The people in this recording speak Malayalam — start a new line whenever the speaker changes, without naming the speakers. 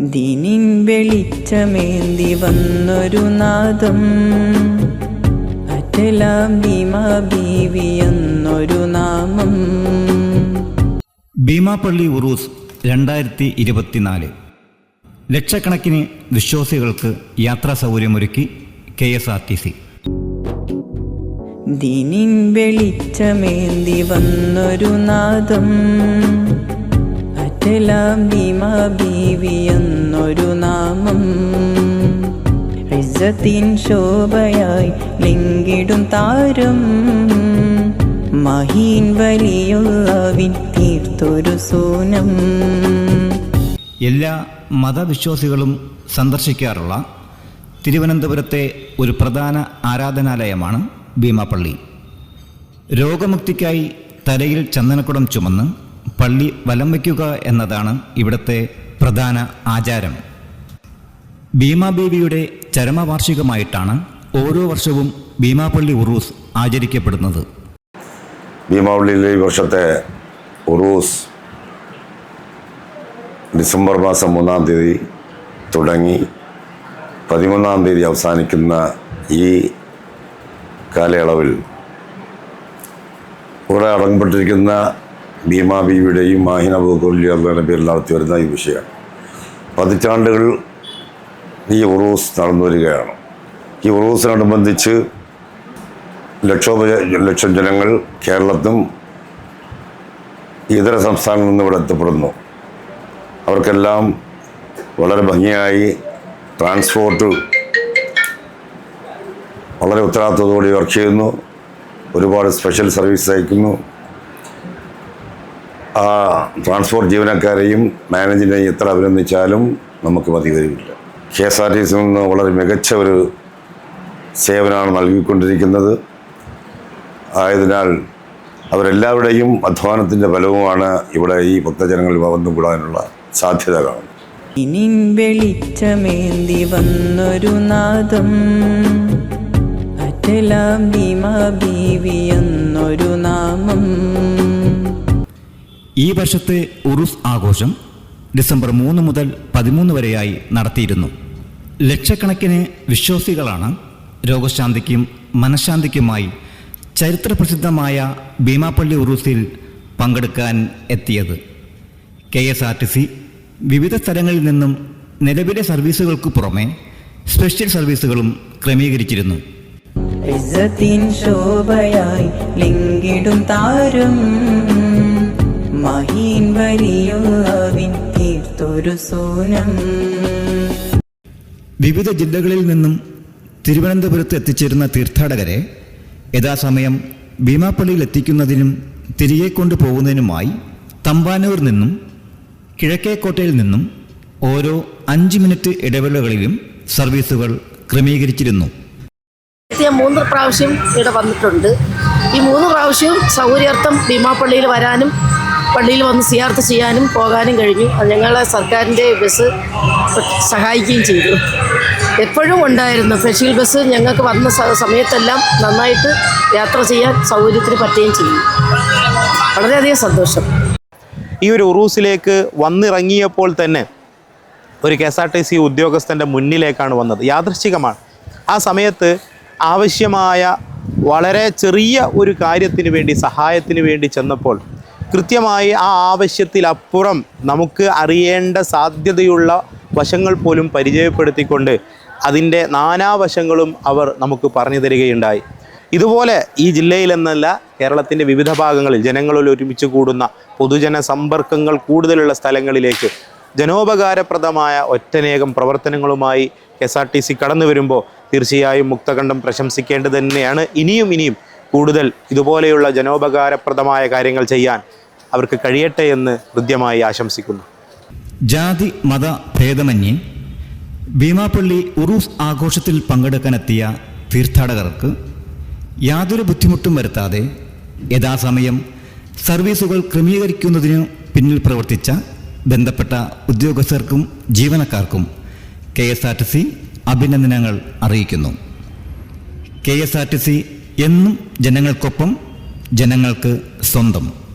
ദിനിൻ വെളിച്ചമേന്തി വന്നൊരു നാദം. അറ്റലാം ഭീമാ ബീവി എന്നൊരു നാമം.
ഭീമാപ്പള്ളി ഉറൂസ് രണ്ടായിരത്തി ഇരുപത്തിനാല്. ലക്ഷക്കണക്കിന് വിശ്വാസികൾക്ക് യാത്രാ സൗകര്യമൊരുക്കി K S R T C.
ദിനിൻ വെളിച്ചമേന്തി വന്നൊരു നാദം. ഭീമാ ബീവി എന്നൊരു നാമം. ഇസ്സത്തിൻ ശോഭയായി ലിങ്കിടും താരം. മഹീൻ വലിയുള്ളവിൻ തീർത്തൊരു സൂനം.
എല്ലാ മതവിശ്വാസികളും സന്ദർശിക്കാറുള്ള തിരുവനന്തപുരത്തെ ഒരു പ്രധാന ആരാധനാലയമാണ് ഭീമാപ്പള്ളി രോഗമുക്തിക്കായി തലയിൽ ചന്ദനക്കുടം ചുമന്ന് പള്ളി വലം വയ്ക്കുക എന്നതാണ് ഇവിടുത്തെ പ്രധാന ആചാരം. ഭീമാബീവിയുടെ ചരമവാർഷികമായിട്ടാണ് ഓരോ വർഷവും ഭീമാപ്പള്ളി ഉറൂസ് ആചരിക്കപ്പെടുന്നത്.
ഭീമാപള്ളിയിലെ ഈ വർഷത്തെ ഉറൂസ് ഡിസംബർ മാസം മൂന്നാം തീയതി തുടങ്ങി പതിമൂന്നാം തീയതി അവസാനിക്കുന്ന ഈ കാലയളവിൽ ഇവിടെ അടങ്ങപ്പെട്ടിരിക്കുന്ന ഭീമാ ബീവിയുടെയും മാഹിന ബുക്കുല്ലിയുടെ പേരിൽ നടത്തി വരുന്ന ഈ വിഷയം പതിറ്റാണ്ടുകൾ ഈ ഉറൂസ് നടന്നു വരികയാണ്. ഈ ഉറൂസിനോടനുബന്ധിച്ച് ലക്ഷോപ ലക്ഷം ജനങ്ങൾ കേരളത്തും ഇതര സംസ്ഥാനങ്ങളിൽ നിന്ന് ഇവിടെ എത്തപ്പെടുന്നു. അവർക്കെല്ലാം വളരെ ഭംഗിയായി ട്രാൻസ്പോർട്ട് വളരെ ഉത്തരവാദിത്തത്തോടെ വർക്ക് ചെയ്യുന്നു. ഒരുപാട് സ്പെഷ്യൽ സർവീസ് അയക്കുന്നു. ആ ട്രാൻസ്പോർട്ട് ജീവനക്കാരെയും മാനേജിനെയും എത്ര അഭിനന്ദിച്ചാലും നമുക്ക് മതി വരില്ല. കെ എസ് ആർ ടി സിയിൽ നിന്ന് വളരെ മികച്ച ഒരു സേവനമാണ് നൽകിക്കൊണ്ടിരിക്കുന്നത്. ആയതിനാൽ അവരെല്ലാവരുടെയും അധ്വാനത്തിന്റെ ഫലവുമാണ് ഇവിടെ ഈ ഭക്തജനങ്ങൾ വന്നുകൂടാനുള്ള സാധ്യത കാണുന്നത്.
വെളിച്ചമേന്തി വന്നൊരു നാദം എന്നൊരു നാമം.
ഈ വർഷത്തെ ഉറുസ് ആഘോഷം ഡിസംബർ മൂന്ന് മുതൽ പതിമൂന്ന് വരെയായി നടത്തിയിരുന്നു. ലക്ഷക്കണക്കിന് വിശ്വാസികളാണ് രോഗശാന്തിക്കും മനഃശാന്തിക്കുമായി ചരിത്രപ്രസിദ്ധമായ ഭീമാപ്പള്ളി ഉറുസിൽ പങ്കെടുക്കാൻ എത്തിയത്. K S R T C വിവിധ സ്ഥലങ്ങളിൽ നിന്നും നിലവിലെ സർവീസുകൾക്ക് പുറമെ സ്പെഷ്യൽ സർവീസുകളും ക്രമീകരിച്ചിരുന്നു.
ശോഭയായി ലിംഗിടും താരം മഹീൻ വലിയുള്ളവിൻ തീർത്തൊരു സൂനം.
വിവിധ ജില്ലകളിൽ നിന്നും തിരുവനന്തപുരത്ത് എത്തിച്ചേരുന്ന തീർത്ഥാടകരെ യഥാസമയം ഭീമാപ്പള്ളിയിൽ എത്തിക്കുന്നതിനും തിരികെ കൊണ്ടുപോകുന്നതിനുമായി തമ്പാനൂർ നിന്നും കിഴക്കേക്കോട്ടയിൽ നിന്നും ഓരോ അഞ്ച് മിനിറ്റ് ഇടവേളകളിലും സർവീസുകൾ ക്രമീകരിച്ചിരുന്നു.
മൂന്ന് പ്രാവശ്യം ഇവിടെ വന്നിട്ടുണ്ട്. ഈ മൂന്ന് പ്രാവശ്യവും സൗകര്യാർത്ഥം ഭീമാപ്പള്ളിയിൽ വരാനും പള്ളിയിൽ വന്ന് സിയാർത്ത് ചെയ്യാനും പോകാനും കഴിഞ്ഞു. ഞങ്ങളെ സർക്കാരിന്റെ ബസ് സഹായിക്കുകയും ചെയ്തു. എപ്പോഴും ഉണ്ടായിരുന്നു. സ്പെഷ്യൽ ബസ് ഞങ്ങൾക്ക് വന്ന സമയത്തെല്ലാം നന്നായിട്ട് യാത്ര ചെയ്യാൻ സൗകര്യത്തിന് പറ്റുകയും ചെയ്യും വളരെയധികം സന്തോഷം.
ഈ ഒരു ഉറൂസിലേക്ക് വന്നിറങ്ങിയപ്പോൾ തന്നെ ഒരു K S R T C ഉദ്യോഗസ്ഥന്റെ മുന്നിലേക്കാണ് വന്നത്. യാദൃശ്ചികമാണ്. ആ സമയത്ത് ആവശ്യമായ വളരെ ചെറിയ ഒരു കാര്യത്തിന് വേണ്ടി സഹായത്തിന് വേണ്ടി ചെന്നപ്പോൾ കൃത്യമായി ആ ആവശ്യത്തിലപ്പുറം നമുക്ക് അറിയേണ്ട സാധ്യതയുള്ള വശങ്ങൾ പോലും പരിചയപ്പെടുത്തിക്കൊണ്ട് അതിന്റെ നാനാവശങ്ങളും അവർ നമുക്ക് പറഞ്ഞു തരികയുണ്ടായി. ഇതുപോലെ ഈ ജില്ലയിലെന്നല്ല കേരളത്തിന്റെ വിവിധ ഭാഗങ്ങളിൽ ജനങ്ങളിൽ ഒരുമിച്ച് കൂടുന്ന പൊതുജന സമ്പർക്കങ്ങൾ കൂടുതലുള്ള സ്ഥലങ്ങളിലേക്ക് ജനോപകാരപ്രദമായ ഒറ്റനേകം പ്രവർത്തനങ്ങളുമായി K S R T C കടന്നു വരുമ്പോൾ തീർച്ചയായും മുക്തകണ്ഠം പ്രശംസിക്കേണ്ടത് തന്നെയാണ്. ഇനിയും ഇനിയും കൂടുതൽ ഇതുപോലെയുള്ള ജനോപകാരപ്രദമായ കാര്യങ്ങൾ ചെയ്യാൻ അവർക്ക് കഴിയട്ടെ എന്ന് ഹൃദ്യമായി ആശംസിക്കുന്നു.
ജാതി മത ഭേദമന്യേ ഭീമാപ്പള്ളി ഉറൂസ് ആഘോഷത്തിൽ പങ്കെടുക്കാനെത്തിയ തീർത്ഥാടകർക്ക് യാതൊരു ബുദ്ധിമുട്ടും വരുത്താതെ യഥാസമയം സർവീസുകൾ ക്രമീകരിക്കുന്നതിനു പിന്നിൽ പ്രവർത്തിച്ച ബന്ധപ്പെട്ട ഉദ്യോഗസ്ഥർക്കും ജീവനക്കാർക്കും K S R T C അഭിനന്ദനങ്ങൾ അറിയിക്കുന്നു. K S R T C എന്നും ജനങ്ങൾക്കൊപ്പം ജനങ്ങൾക്ക് സ്വന്തം.